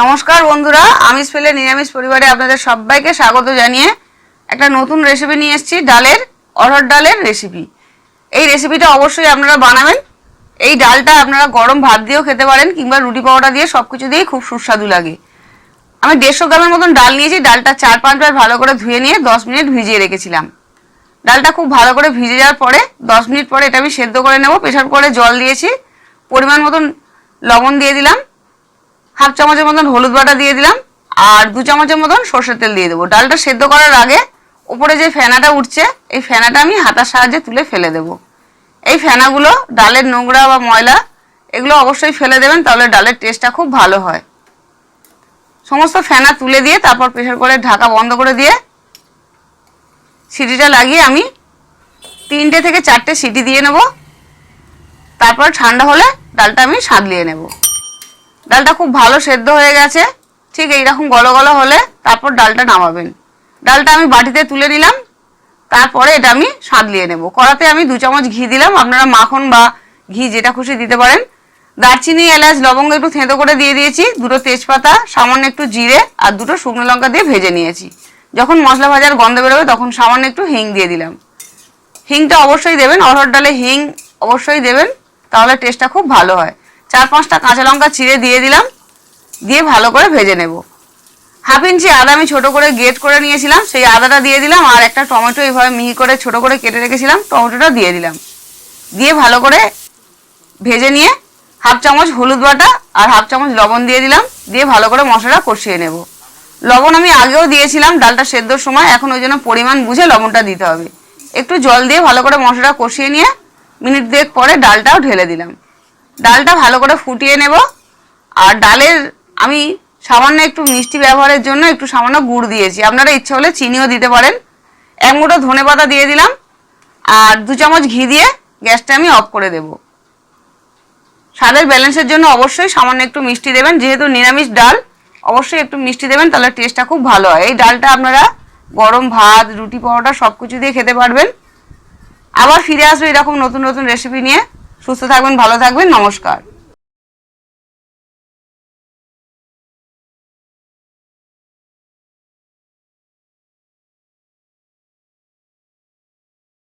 নমস্কার বন্ধুরা আমিষ ফেলে নিরামিষ পরিবারে আপনাদের সবাইকে স্বাগত জানিয়ে একটা নতুন রেসিপি নিয়ে এসেছি, ডালের, অরহর ডালের রেসিপি এই রেসিপিটা অবশ্যই আপনারা বানাবেন। এই ডালটা আপনারা গরম ভাত দিয়েও খেতে পারেন কিংবা রুটি পাউডার দিয়ে সব কিছু দিয়েই খুব সুস্বাদু লাগে। আমি দেড়শো গ্রামের মতন ডাল নিয়েছি, ডালটা চার পাঁচবার ভালো করে ধুয়ে নিয়ে দশ মিনিট ভিজিয়ে রেখেছিলাম। ডালটা খুব ভালো করে ভিজে যাওয়ার পরে দশ মিনিট পরে এটা আমি সেদ্ধ করে নেব প্রেশার করে জল দিয়েছি, পরিমাণ মতন লবণ দিয়ে দিলাম। হাফ চামচের মতন হলুদ বাটা দিয়ে দিলাম, আর দু চামচের মতন সর্ষের তেল দিয়ে দেবো। ডালটা সেদ্ধ করার আগে উপরে যে ফেনাটা উঠছে, এই ফেনাটা আমি হাতার সাহায্যে তুলে ফেলে দেবো। এই ফেনাগুলো ডালের নোংরা বা ময়লা, এগুলো অবশ্যই ফেলে দেবেন, তাহলে ডালের টেস্টটা খুব ভালো হয়। সমস্ত ফেনা তুলে দিয়ে তারপর প্রেশার করে ঢাকা বন্ধ করে দিয়ে সিটিটা লাগিয়ে আমি তিনটে থেকে চারটে সিটি দিয়ে নেব। তারপর ঠান্ডা হলে ডালটা আমি সাদলিয়ে নেব। ডালটা খুব ভালো সেদ্ধ হয়ে গেছে। ঠিক এইরকম গলো গলো হলে তারপর ডালটা নামাবেন। ডালটা আমি বাটিতে তুলে নিলাম। তারপরে এটা আমি সাদলিয়ে নেব। কড়াতে আমি দু চামচ ঘি দিলাম। আপনারা মাখন বা ঘি যেটা খুশি দিতে পারেন। দারচিনি, এলাচ, লবঙ্গ একটু থেঁতো করে দিয়ে দিয়েছি। দুটো তেজপাতা, সামান্য একটু জিরে আর দুটো শুকনো লঙ্কা দিয়ে ভেজে নিয়েছি। যখন মশলা ভাজার গন্ধ বেরোবে তখন সামান্য একটু হিং দিয়ে দিলাম। হিংটা অবশ্যই দেবেন। অরহর ডালে হিং অবশ্যই দেবেন। তাহলে টেস্টটা খুব ভালো হয়। চার পাঁচটা কাঁচা লঙ্কা চিড়ে দিয়ে দিলাম, দিয়ে ভালো করে ভেজে নেব। হাফ ইঞ্চি আদা আমি ছোটো করে গেট করে নিয়েছিলাম, সেই আদাটা দিয়ে দিলাম, আর একটা টমেটো এইভাবে মিহি করে ছোট করে কেটে রেখেছিলাম, টমেটোটা দিয়ে দিলাম। দিয়ে ভালো করে ভেজে নিয়ে হাফ চামচ হলুদ বাটা আর হাফ চামচ লবণ দিয়ে দিলাম, দিয়ে ভালো করে মশলাটা কষিয়ে নেব। লবণ আমি আগেও দিয়েছিলাম, ডালটা সেদ্ধর সময়, এখন ওই জন্য পরিমাণ বুঝে লবণটা দিতে হবে। একটু জল দিয়ে ভালো করে মশলাটা কষিয়ে নিয়ে মিনিট দুয়েক পরে ডালটাও ঢেলে দিলাম। ডালটা ভালো করে ফুটিয়ে নেব। আর ডালের আমি সামান্য একটু মিষ্টি ব্যবহারের জন্য একটু সামান্য গুড় দিয়েছি। আপনারা ইচ্ছে হলে চিনিও দিতে পারেন। এক মুঠো ধনে পাতা দিয়ে দিলাম। আর দু চামচ ঘি দিয়ে গ্যাসটা আমি অফ করে দেবো। স্বাদের ব্যালেন্সের জন্য অবশ্যই সামান্য একটু মিষ্টি দেবেন। যেহেতু নিরামিষ ডাল, অবশ্যই একটু মিষ্টি দেবেন, তাহলে টেস্টটা খুব ভালো হয়। এই ডালটা আপনারা গরম ভাত, রুটি, পরোটা সব কিছু দিয়ে খেতে পারবেন। আবার ফিরে আসব এরকম নতুন নতুন রেসিপি নিয়ে। সুস্থ থাকবেন ভালো থাকবেন নমস্কার।